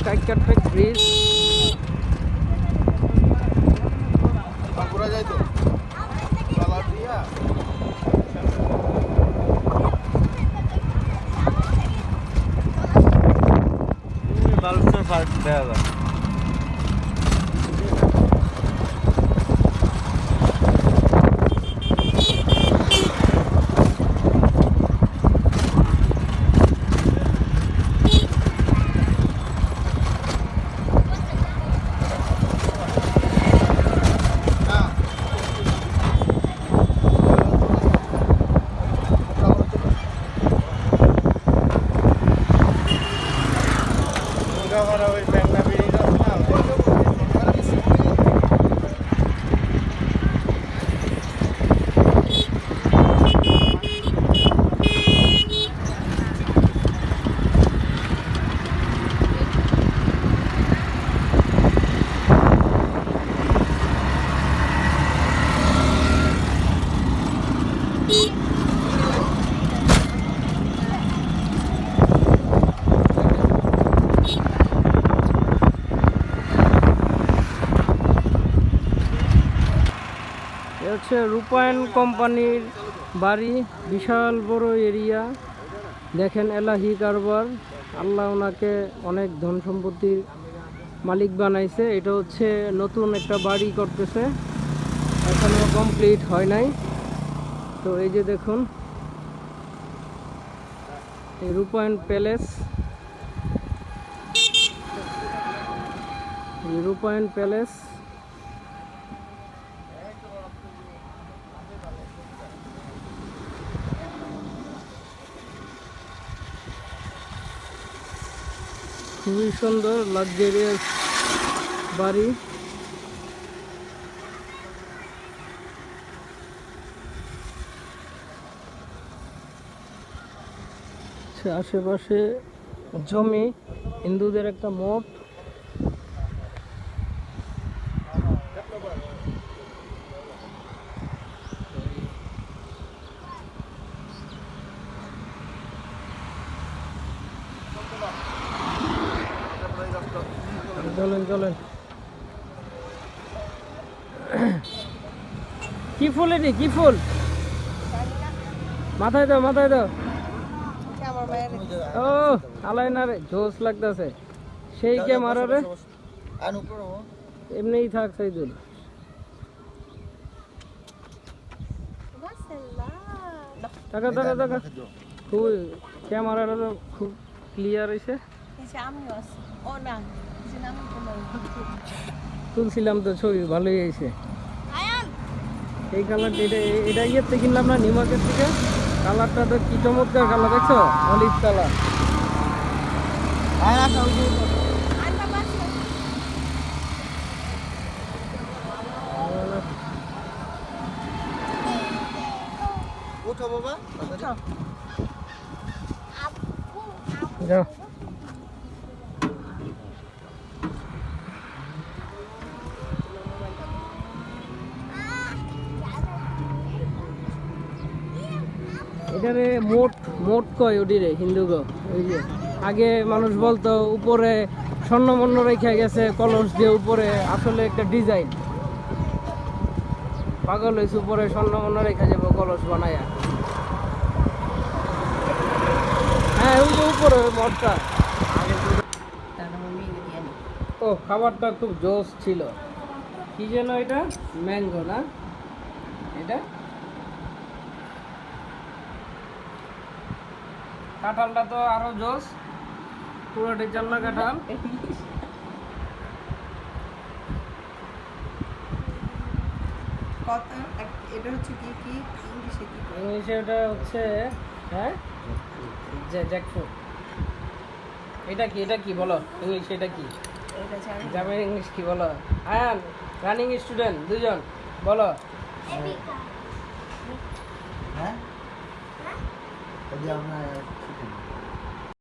কাইকারপেক bridge ঘোরা যায় তো কালার দিয়া বালুচর পার্ক দেখা যায় হচ্ছে রূপায়ণ কোম্পানির বাড়ি, বিশাল বড় এরিয়া। দেখেন এলাহি কারবার, আল্লাহ ওনাকে অনেক ধন সম্পত্তির মালিক বানাইছে। এটা হচ্ছে নতুন একটা বাড়ি করতেছে। এখনও কমপ্লিট হয় নাই। তো এই যে দেখুন রূপায়ণ প্যালেস। রূপায়ণ প্যালেস। খুবই সুন্দর লাক্সারিয়াস বাড়ি। সে আশেপাশে জমি, হিন্দুদের একটা মঠ। চলেন চলেন। কি ফুল এটি? কি ফুল? মাথায় দাও মাথায় দাও। ও আলাই না রে জোস লাগতেছে। সেই কে এমনিই থাক সাইদুল। টাকা টাকা টাকা। খুব ক্যামেরাটা তো খুব ক্লিয়ার হয়েছে তুলছিলাম তো ছবি ভালোই হয়েছে এই কালারটা এটা এটা ইয়েতে কিনলাম না নিউ মার্কেট থেকে? কালারটা তো কি চমৎকার কালার দেখছ? Olive colour. উঠো বাবা। যাও। এটারে মোট মোট কয় ওটিরে হিন্দু গো ওই যে। আগে মানুষ বলতো, উপরে স্বর্ণমন্য রেখে গেছে, কলস দিয়ে উপরে আসলে একটা ডিজাইন। পাগল হয়েছে উপরে স্বর্ণমন্য রেখে যাব, কলস বানায়া। হ্যাঁ ওই যে উপরে মঠটা। ও, খাবারটা খুব জোস ছিল। কি যেন এটা? ম্যাঙ্গো না? এটা? কাঁঠালটা তো আরও জোস পুরোটি চাল্লা কাঁঠাল। কত? এটা হচ্ছে কি কি? ইংলিশে কি ইংলিশে ওটা হচ্ছে হ্যাঁ? জ্যাকফ্রুট। এটা কি এটা কি বলো? ইংলিশ এটা কি। জামের ইংলিশ কি বলো? হ্যাঁ রানিং স্টুডেন্ট দুজন। বলো। হ্যাঁ? ওই যে আপনার